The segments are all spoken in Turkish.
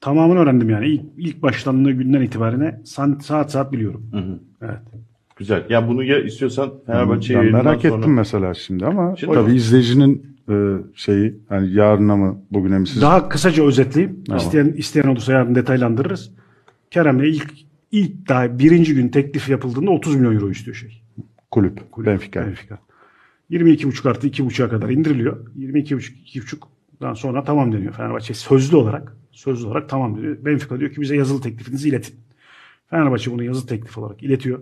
Tamamını öğrendim yani. İlk, ilk başlandığı günden itibaren saat saat, saat biliyorum. Hı hı. Evet. Güzel. Ya bunu ya istiyorsan Fenerbahçe ben merak sonra... ettim mesela şimdi ama Şimdi- tabii izleyicinin e, şeyi hani yarına mı bugüne mi siz Daha kısaca özetleyeyim. Tamam. İsteyen isteyen olursa yarın detaylandırırız. Kerem'le ilk ilk daha birinci gün teklif yapıldığında 30 milyon euro istiyor şey. kulüp, Benfica. Benfica. 22,5 artı 2,5'a kadar indiriliyor. 22,5 2,5'dan sonra tamam deniyor Fenerbahçe sözlü olarak. Sözlü olarak tamam diyor. Benfica diyor ki bize yazılı teklifinizi iletin. Fenerbahçe bunu yazılı teklif olarak iletiyor.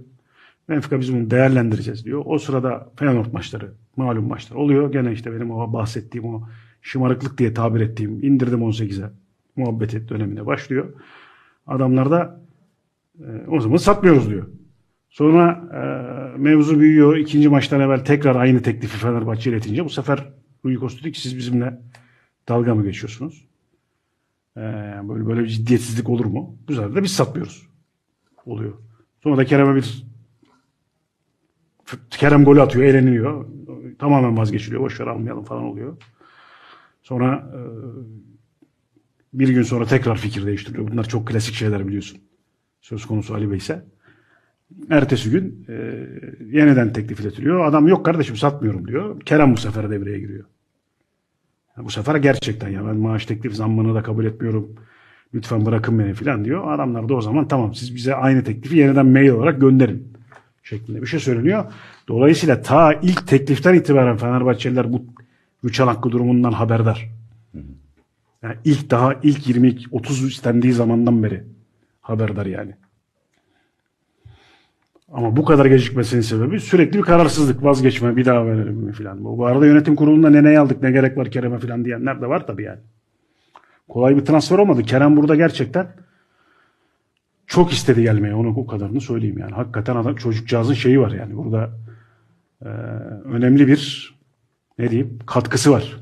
Benfica biz bunu değerlendireceğiz diyor. O sırada Feyenoord maçları, malum maçlar oluyor. Gene işte benim o bahsettiğim o şımarıklık diye tabir ettiğim indirdim 18'e muhabbeti dönemine başlıyor. Adamlar da e, o zaman satmıyoruz diyor. Sonra e, mevzu büyüyor. İkinci maçtan evvel tekrar aynı teklifi Fenerbahçe iletince bu sefer Rui Costa dedi ki siz bizimle dalga mı geçiyorsunuz? E, böyle böyle bir ciddiyetsizlik olur mu? Bu sefer de biz satmıyoruz. Oluyor. Sonra da Kerem'e bir Kerem golü atıyor, eğleniliyor. Tamamen vazgeçiliyor. Boşver almayalım falan oluyor. Sonra e, bir gün sonra tekrar fikir değiştiriliyor. Bunlar çok klasik şeyler biliyorsun. Söz konusu Ali Bey ise. Ertesi gün e, yeniden teklif iletiliyor. Adam yok kardeşim satmıyorum diyor. Kerem bu sefer devreye giriyor. Bu sefer gerçekten ya ben maaş teklif zammını da kabul etmiyorum. Lütfen bırakın beni falan diyor. Adamlar da o zaman tamam siz bize aynı teklifi yeniden mail olarak gönderin şeklinde bir şey söyleniyor. Dolayısıyla ta ilk tekliften itibaren Fenerbahçeliler bu üç hakkı durumundan haberdar. Yani ilk daha ilk 20 30 istendiği zamandan beri haberdar yani. Ama bu kadar gecikmesinin sebebi sürekli bir kararsızlık, vazgeçme, bir daha verelim mi filan. Bu arada yönetim kurulunda ne ne aldık, ne gerek var Kerem'e filan diyenler de var tabii yani. Kolay bir transfer olmadı. Kerem burada gerçekten çok istedi gelmeye. Onu o kadarını söyleyeyim yani. Hakikaten adam çocukcağızın şeyi var yani. Burada e, önemli bir ne diyeyim katkısı var